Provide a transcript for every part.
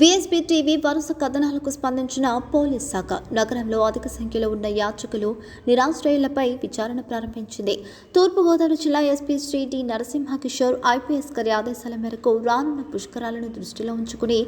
విఎస్బీ TV వరుస కథనాలకు స్పందించిన police శాఖ నగరంలో అధిక సంఖ్యలో ఉన్న యాచకులు నిరాశ్రయులపై విచారణ ప్రారంభించింది. తూర్పుగోదావరి జిల్లా SP Shri D Narasimhakishore IPS గారి ఆదేశాల మేరకు రానున్న పుష్కరాలను దృష్టిలో ఉంచుకుని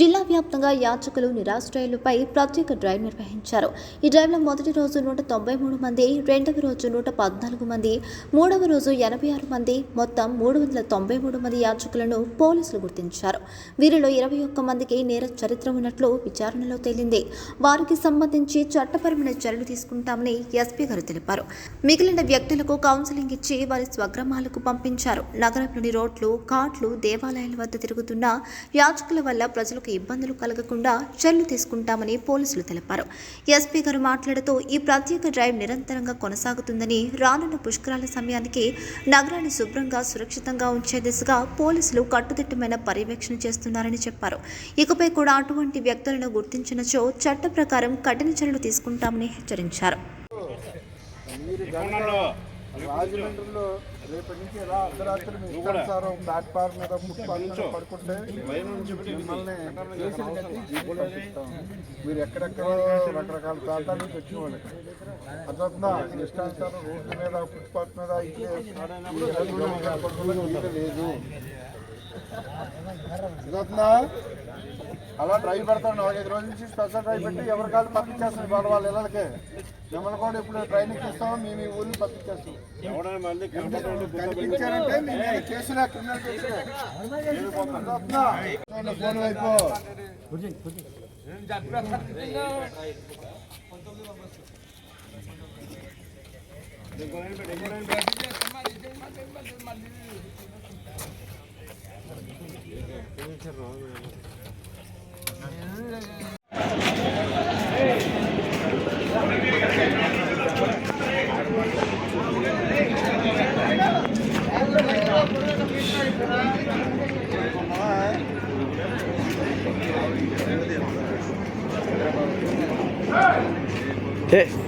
జిల్లా వ్యాప్తంగా యాచకులు నిరాశ్రయులపై ప్రత్యేక డ్రైవ్ నిర్వహించారు. ఈ డ్రైవ్లో మొదటి రోజు నూట తొంభై మూడు మంది రెండవ రోజు నూట పద్నాలుగు మంది మూడవ రోజు ఎనభై ఆరు మంది మొత్తం మూడు వందల తొంభై మూడు మంది యాచకులను పోలీసులు గుర్తించారు. వీరిలో ఇరవై ఒక్క మందికి నేర చరిత్ర ఉన్నట్లు విచారణలో తేలింది. వారికి సంబంధించి చట్టపరమైన చర్యలు తీసుకుంటామని ఎస్పీ గారు తెలిపారు. మిగిలిన వ్యక్తులకు కౌన్సిలింగ్ ఇచ్చి వారి స్వగ్రామాలకు పంపించారు. నగరంలోని రోడ్లు ఘాట్లు దేవాలయాల వద్ద తిరుగుతున్న యాచకుల వల్ల ప్రజలకు ఇబ్బందులు కలగకుండా చర్యలు తీసుకుంటామని పోలీసులు తెలిపారు. ఎస్పీ గారు మాట్లాడుతూ ఈ ప్రత్యేక డ్రైవ్ నిరంతరంగా కొనసాగుతుందని రానున్న పుష్కరాల సమయానికి నగరాన్ని శుభ్రంగా సురక్షితంగా ఉంచే దిశగా పోలీసులు కట్టుదిట్టమైన పర్యవేక్షణ చేస్తున్నారని చెప్పారు. ఇకపై కూడా అటువంటి వ్యక్తులను గుర్తించినచో చట్ట ప్రకారం కఠిన చర్యలు తీసుకుంటామని హెచ్చరించారు. రాజమండ్రిలో రేపటి నుంచి ఎలా అర్ధరాత్రి మీ ఇష్టానుసారం ప్లాట్ఫామ్ మీద మీద పడుకుంటే మిమ్మల్ని కేసులు కట్టి జైలుకి పంపిస్తాం మీరు ఎక్కడెక్కడో రకరకాల ప్రాంతాల నుంచి వచ్చిన వాళ్ళు అర్థవుతుందా మీ ఇష్టానుసారం రోడ్డు మీద ఫుట్పాత్ మీద ఇట్లే లేదు. అలా డ్రైవ్ పెడతాను నాలుగైదు రోజుల నుంచి స్పెషల్ డ్రైవ్ పెట్టి ఎవరి కాళ్ళు పంపించేస్తాను వాళ్ళ వాళ్ళ ఇళ్ళకి. మిమ్మల్ని కూడా ఇప్పుడు ట్రైనింగ్ ఇస్తాం మేము ఈ ఊరిని పంపించేస్తాం కనిపించారంటే కేసులే క్రిమినల్ కేసులే ఫోన్ వైపు. మళ్ళా Hey!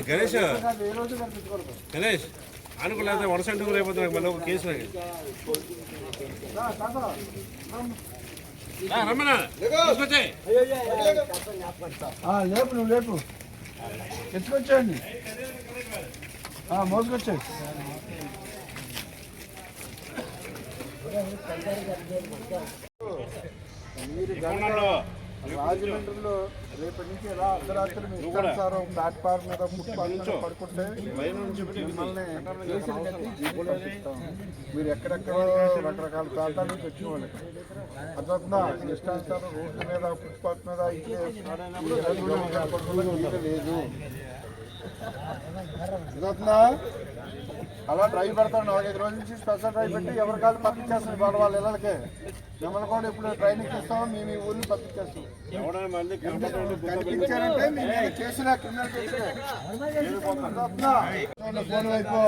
గణేష్. గణేష్ అనుకోలేదు వరుస అంటుకు రేపు మళ్ళీ ఒక కేసు రమ్మనా లేపు నువ్వు లేపు. ఎత్తుకొచ్చేయండి. ఆ, మోసుకొచ్చాయి. మీరు రాజమండ్రిలో రేపటి నుంచి ఎలా అర్ధరాత్రి మీ ఇష్టానుసారం ప్లాట్ఫామ్ మీద మీద పడుకుంటే మిమ్మల్ని కేసులు కట్టి జైలుకి పంపిస్తాం మీరు ఎక్కడెక్కడో రకరకాల ప్రాంతాల అర్థవుతుందా మీ ఇష్టానుసారం రోడ్డు మీద ఫుట్పాత్ మీద వీలు లేదు. అర్థవుతుందా అలా డ్రైవ్ పెడతాను నాలుగైదు రోజుల నుంచి స్పెషల్ డ్రైవ్ పెట్టి ఎవరి కాదు పంపించేస్తాను వాళ్ళ వాళ్ళ ఇళ్ళకే. మిమ్మల్ని కూడా ఇప్పుడు ట్రైనింగ్ ఇస్తాము మేము ఈ ఊరిని పంపించేస్తాం. కనిపించారంటే మీ మీద క్రిమినల్ ఫోన్ వైపు.